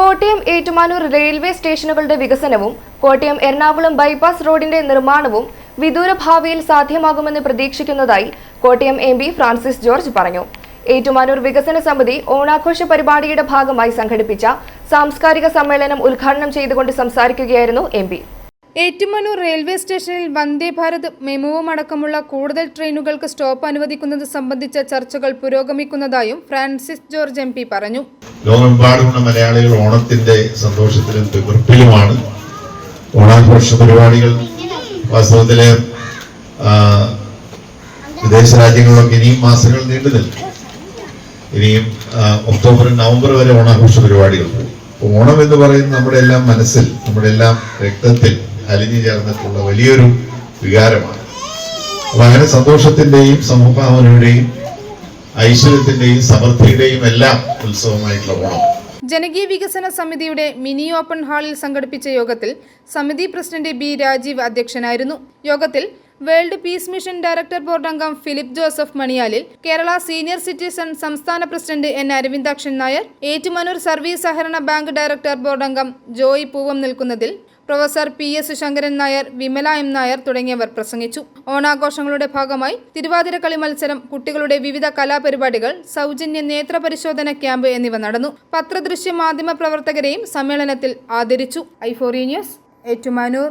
Kottayam Ettumanoor railway സ്റ്റേഷനുകളുടെ വികസനവും Kottayam Ernakulam bypass റോഡിന്റെ നിർമ്മാണവും വിദൂര ഭാവിയിൽ സാധ്യമാകുമെന്ന് പ്രതീക്ഷിക്കുന്നതായി കോട്ടയം എം ഫ്രാൻസിസ് ജോർജ് പറഞ്ഞു. ഏറ്റുമാനൂർ വികസന സമിതി ഓണാഘോഷ പരിപാടിയുടെ ഭാഗമായി സംഘടിപ്പിച്ച സാംസ്കാരിക സമ്മേളനം ഉദ്ഘാടനം ചെയ്തുകൊണ്ട് സംസാരിക്കുകയായിരുന്നു എം പി. ഏറ്റുമാനൂർ റെയിൽവേ സ്റ്റേഷനിൽ വന്ദേ ഭാരത് മെമുവും അടക്കമുള്ള കൂടുതൽ ട്രെയിനുകൾക്ക് സ്റ്റോപ്പ് അനുവദിക്കുന്നത് സംബന്ധിച്ച ചർച്ചകൾ പുരോഗമിക്കുന്നതായും ഫ്രാൻസിസ് ജോർജ് എം പറഞ്ഞു. ലോകമെമ്പാടുമുള്ള മലയാളികൾ ഓണത്തിന്റെ സന്തോഷത്തിലും തിമിർപ്പിലുമാണ് ഓണാഘോഷ പരിപാടികൾ വാസ്തവത്തിൽ വിദേശ രാജ്യങ്ങളിലൊക്കെ ഇനിയും മാസങ്ങൾ നീണ്ടു നിൽക്കും. ഇനിയും ഒക്ടോബർ നവംബർ വരെ ഓണാഘോഷ പരിപാടികൾ ഓണം എന്ന് പറയുന്നത് നമ്മുടെ എല്ലാം മനസ്സിൽ നമ്മുടെ എല്ലാം രക്തത്തിൽ അലിഞ്ഞു ചേർന്നിട്ടുള്ള വലിയൊരു വികാരമാണ്. അപ്പൊ അങ്ങനെ സന്തോഷത്തിന്റെയും സമഭാവനയുടെയും ഐശ്വര്യത്തിന്റെയും സമൃദ്ധിയുടെയും എല്ലാം ഉത്സവമായിട്ടുള്ള ഓണം. ജനകീയ വികസന സമിതിയുടെ മിനി ഓപ്പൺ ഹാളിൽ സംഘടിപ്പിച്ച യോഗത്തിൽ സമിതി പ്രസിഡന്റ് ബി രാജീവ് അധ്യക്ഷനായിരുന്നു. യോഗത്തിൽ world peace mission director board അംഗം Philip Joseph Maniyalil Kerala senior citizen സംസ്ഥാന president N Aravindakshan Nair Ettumanoor service സഹകരണ ബാങ്ക് ഡയറക്ടർ ബോർഡ് അംഗം Joy Poovam നിൽക്കുന്നതിൽ professor P S Sankaran Nair Vimala M Nair തുടങ്ങിയവർ പ്രസംഗിച്ചു. ഓണാഘോഷങ്ങളുടെ ഭാഗമായി തിരുവാതിര കളി മത്സരം കുട്ടികളുടെ വിവിധ കലാപരിപാടികൾ സൗജന്യ നേത്ര പരിശോധന ക്യാമ്പ് എന്നിവ നടന്നു. പത്രദൃശ്യ മാധ്യമ പ്രവർത്തകരെയും സമ്മേളനത്തിൽ ആദരിച്ചു. ഐഫോറി ന്യൂസ് ഏറ്റുമാനൂർ.